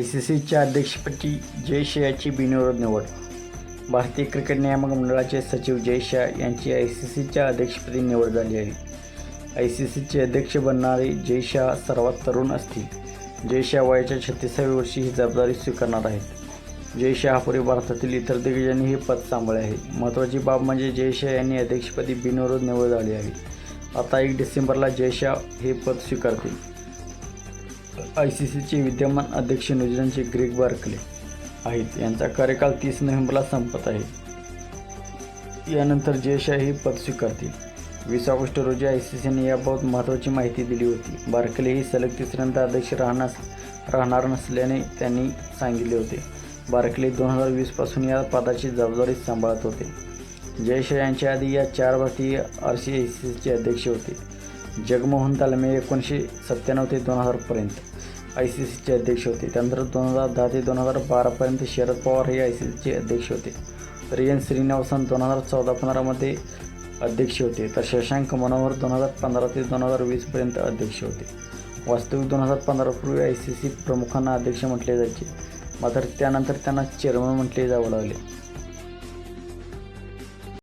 I C सीच्या अध्यक्षपदी जय शहाची बिनविरोध निवड. भारतीय क्रिकेट नियामक मंडळाचे सचिव जयशा यांची आय सी सीच्या अध्यक्षपदी निवड झाली आहे. आय सी सीचे अध्यक्ष बनणारे जय शहा सर्वात तरुण असतील. जय शहा वयाच्या छत्तीसाव्या वर्षी ही जबाबदारी स्वीकारणार आहेत. जय शहा पूर्वी भारतातील इतर दिग्गजांनी हे पद सांभाळले आहे. महत्त्वाची बाब म्हणजे जयशा यांनी अध्यक्षपदी बिनविरोध निवड झाली आहे. आता एक डिसेंबरला जय शहा हे पद स्वीकारतील. आय सी सीचे विद्यमान अध्यक्ष न्यूझीलंडचे ग्रेग बार्कले आहेत. यांचा कार्यकाल तीस नोव्हेंबरला संपत आहे. यानंतर जयशाह हे पद स्वीकारतील. वीस ऑगस्ट रोजी आय सी सीने याबाबत महत्त्वाची माहिती दिली होती. बार्कले ही सलग तिसऱ्यांदा अध्यक्ष राहण्यास राहणार नसल्याने त्यांनी सांगितले होते. बार्कले दोन हजार वीसपासून या पदाची जबाबदारी सांभाळत होते. जयशाह यांच्या आधी या चार भारतीय आर सी आय सी सीचे अध्यक्ष होते. जगमोहन तालमे एकोणीसशे सत्त्याण्णव ते दोन हजारपर्यंत आय सी सीचे अध्यक्ष होते. त्यानंतर दोन हजार दहा ते दोन हजार बारापर्यंत शरद पवार हे आय सी सीचे अध्यक्ष होते. रियन श्रीनिवासन दोन हजार चौदा पंधरामध्ये अध्यक्ष होते. तर शशांक मनोहर दोन हजार पंधरा ते दोन हजार वीसपर्यंत अध्यक्ष होते. वास्तविक दोन हजार पंधरापूर्वी आय सी सी प्रमुखांना अध्यक्ष म्हटले जायचे. मात्र त्यानंतर त्यांना चेअरमन म्हटले जावं लागले.